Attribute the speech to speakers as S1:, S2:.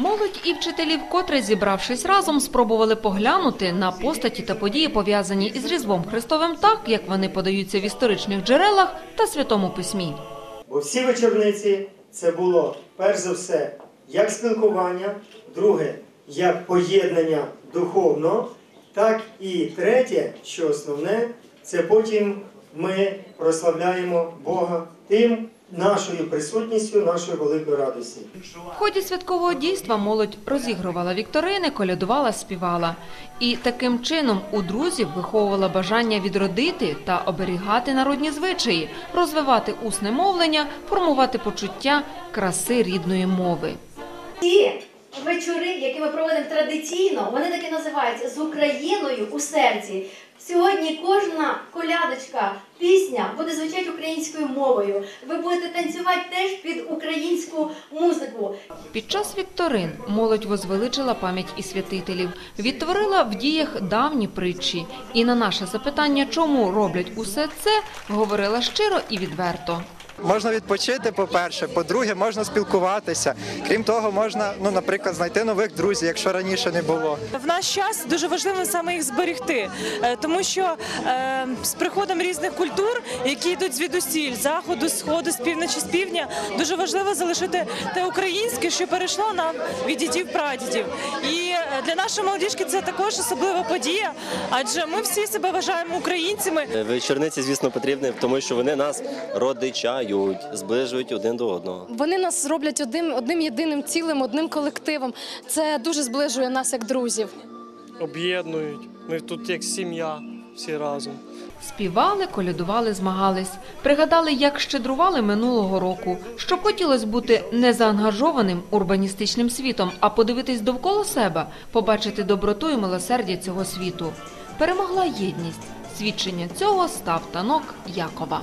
S1: Молодь і вчителі вкотре зібравшись разом, спробували поглянути на постаті та події, пов'язані із Різдвом Христовим, так як вони подаються в історичних джерелах та святому письмі.
S2: Бо всі вечорниці це було перш за все як спілкування, друге, як поєднання духовно, так і третє, що основне, це потім ми прославляємо Бога тим нашою присутністю, нашою великою радості.
S1: В ході святкового дійства молодь розігрувала вікторини, колядувала, співала. І таким чином у друзів виховувала бажання відродити та оберігати народні звичаї, розвивати усне мовлення, формувати почуття краси рідної мови.
S3: Вечори, які ми проводимо традиційно, вони так і називаються з Україною у серці. Сьогодні кожна колядочка, пісня буде звучати українською мовою. Ви будете танцювати теж під українську музику.
S1: Під час вікторин молодь возвеличила пам'ять і святителів, відтворила в діях давні притчі. І на наше запитання, чому роблять усе це, говорила щиро і відверто.
S4: Можна відпочити, по-перше. По-друге, можна спілкуватися. Крім того, можна, ну, наприклад, знайти нових друзів, якщо раніше не було.
S5: В наш час дуже важливо саме їх зберегти, е, тому що е, з приходом різних культур, які йдуть звідусіль, заходу, сходу, з півночі, з півдня, дуже важливо залишити те українське, що перейшло нам від дідів прадідів. І для нашої молодіжки це також особлива подія, адже ми всі себе вважаємо українцями.
S6: Вечорниці, звісно, потрібні, тому що вони нас родичають, зближують один до одного.
S7: Вони нас роблять одним, одним єдиним цілим, одним колективом. Це дуже зближує нас як друзів.
S8: об'єднують. Ми тут як сім'я всі разом.
S1: Співали, колядували, змагались, пригадали, як щедрували минулого року, що хотілося бути не заангажованим урбаністичним світом, а подивитись довкола себе, побачити доброту і милосердя цього світу. Перемогла єдність. Свідчення цього став танок Якова.